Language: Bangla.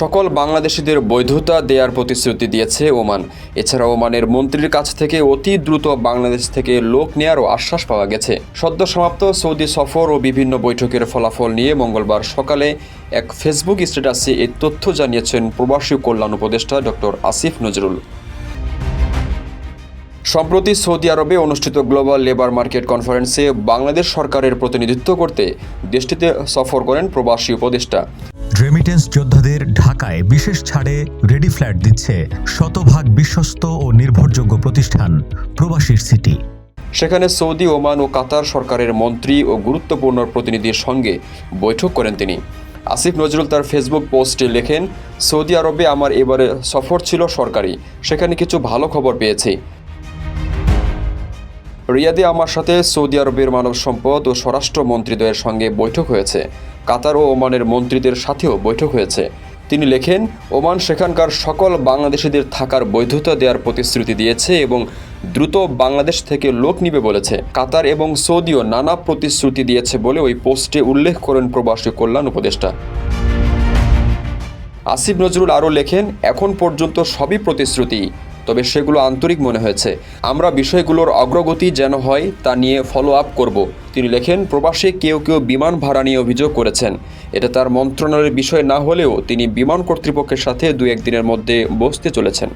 সকল বাংলাদেশিদের বৈধতা দেওয়ার প্রতিশ্রুতি দিয়েছে ওমান। এছাড়া ওমানের মন্ত্রীর কাছ থেকে অতি দ্রুত বাংলাদেশ থেকে লোক নেয়ারও আশ্বাস পাওয়া গেছে। সদ্য সমাপ্ত সৌদি সফর ও বিভিন্ন বৈঠকের ফলাফল নিয়ে মঙ্গলবার সকালে এক ফেসবুক স্ট্যাটাসে এই তথ্য জানিয়েছেন প্রবাসী কল্যাণ উপদেষ্টা ডক্টর আসিফ নজরুল। সম্প্রতি সৌদি আরবে অনুষ্ঠিত গ্লোবাল লেবার মার্কেট কনফারেন্সে বাংলাদেশ সরকারের প্রতিনিধিত্ব করতে দেশটিতে সফর করেন প্রবাসী উপদেষ্টা। রেমিটেন্স যোদ্ধাদের ঢাকায় বিশেষ ছাড়ে রেডি ফ্ল্যাট দিচ্ছে শতভাগ বিশ্বস্ত ও নির্ভরযোগ্য প্রতিষ্ঠান প্রবাসীর সিটি। সেখানে সৌদি ওমান ও কাতার সরকারের মন্ত্রী ও গুরুত্বপূর্ণ প্রতিনিধির সঙ্গে বৈঠক করেন তিনি। আসিফ নজরুল তার ফেসবুক পোস্টে লেখেন সৌদি আরবে আমার এবারে সফর ছিল সরকারি সেখানে কিছু ভালো খবর পেয়েছি। রিয়াদে আমার সাথে সৌদি আরবের মানব সম্পদ ও স্বরাষ্ট্র মন্ত্রীদ্বয়ের সঙ্গে বৈঠক হয়েছে। কাতার ও ওমানের মন্ত্রীদের সাথেও বৈঠক হয়েছে। তিনি লেখেন, ওমান সেখানকার সকল বাংলাদেশিদের থাকার বৈধতা দেওয়ার প্রতিশ্রুতি দিয়েছে এবং দ্রুত বাংলাদেশ থেকে লোক নিবে বলেছে। কাতার এবং সৌদিও নানা প্রতিশ্রুতি দিয়েছে বলে ওই পোস্টে উল্লেখ করেন প্রবাসী কল্যাণ উপদেষ্টা। আসিফ নজরুল আরও লেখেন, এখন পর্যন্ত সবই প্রতিশ্রুতি। তবে সেগুলো আন্তরিক মনে হয়েছে। আমরা বিষয়গুলোর অগ্রগতি যেন হয় তা নিয়ে ফলো আপ করব। তিনি লেখেন, প্রবাসে কেউ কেউ বিমান ভাড়া নিয়ে অভিযোগ করেছেন। এটা তার মন্ত্রণালয়ের বিষয় না হলেও তিনি বিমান কর্তৃপক্ষের সাথে দু একদিনের মধ্যে বসতে চলেছেন।